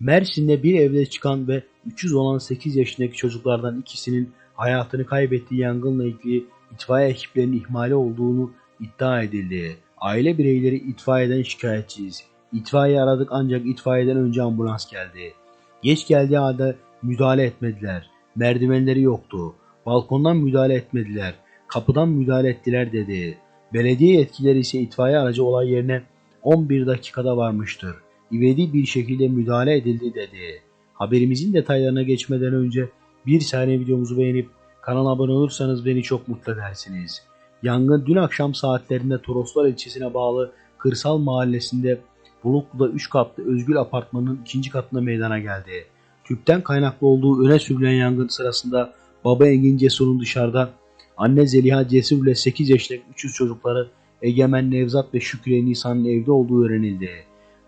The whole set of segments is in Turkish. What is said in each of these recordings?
Mersin'de bir evde çıkan ve 300 olan 8 yaşındaki çocuklardan ikisinin hayatını kaybettiği yangınla ilgili itfaiye ekiplerinin ihmali olduğunu iddia edildi. Aile bireyleri itfaiyeden şikayetçiyiz. İtfaiye aradık ancak itfaiyeden önce ambulans geldi. Geç geldiği halde müdahale etmediler. Merdivenleri yoktu. Balkondan müdahale etmediler. Kapıdan müdahale ettiler dedi. Belediye yetkilileri ise itfaiye aracı olay yerine 11 dakikada varmıştır. İvedi bir şekilde müdahale edildi dedi. Haberimizin detaylarına geçmeden önce bir saniye videomuzu beğenip kanala abone olursanız beni çok mutlu edersiniz. Yangın dün akşam saatlerinde Toroslar ilçesine bağlı Kırsal Mahallesi'nde Buluklu'da 3 katlı Özgül Apartmanı'nın ikinci katında meydana geldi. Tüpten kaynaklı olduğu öne sürülen yangın sırasında baba Engin Cesur'un dışarıda, anne Zeliha Cesur ile 8 yaşındaki 300 çocukları Egemen Nevzat ve Şükriye Nisa'nın evde olduğu öğrenildi.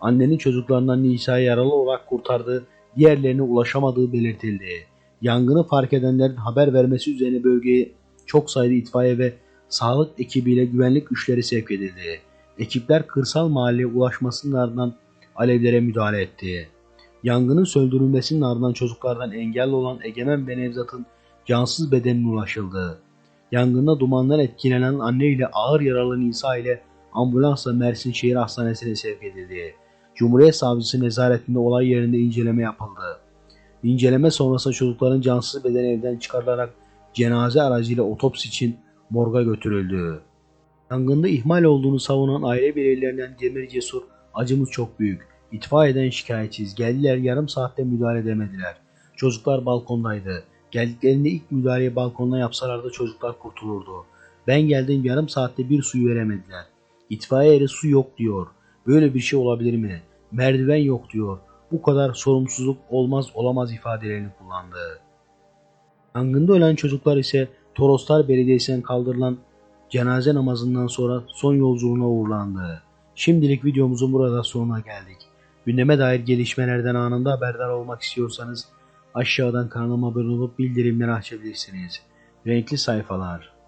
Annenin çocuklarından Nisa'yı yaralı olarak kurtardığı, diğerlerine ulaşamadığı belirtildi. Yangını fark edenlerin haber vermesi üzerine bölgeye çok sayıda itfaiye ve sağlık ekibiyle güvenlik güçleri sevk edildi. Ekipler kırsal mahalleye ulaşmasının ardından alevlere müdahale etti. Yangının söndürülmesinin ardından çocuklardan engelli olan Egemen ve Nevzat'ın cansız bedenine ulaşıldı. Yangında dumandan etkilenen anne ile ağır yaralı Nisa ile ambulansla Mersin Şehir Hastanesi'ne sevk edildi. Cumhuriyet Savcısı nezaretinde olay yerinde inceleme yapıldı. İnceleme sonrası çocukların cansız bedeni evden çıkarılarak cenaze aracıyla otopsi için morga götürüldü. Yangında ihmal olduğunu savunan aile bireylerinden Demir Cesur, acımız çok büyük. İtfaiyeden şikayetçiyiz. Geldiler yarım saatte müdahale edemediler. Çocuklar balkondaydı. Geldiklerinde ilk müdahaleyi balkonda yapsalardı çocuklar kurtulurdu. Ben geldim yarım saatte bir suyu veremediler. İtfaiye eri su yok diyor. Böyle bir şey olabilir mi? Merdiven yok diyor. Bu kadar sorumsuzluk olmaz olamaz ifadelerini kullandı. Yangında ölen çocuklar ise Toroslar Belediyesi'nden kaldırılan cenaze namazından sonra son yolculuğuna uğurlandı. Şimdilik videomuzun burada sonuna geldik. Gündeme dair gelişmelerden anında haberdar olmak istiyorsanız aşağıdan kanalıma abone olup bildirimleri açabilirsiniz. Renkli sayfalar.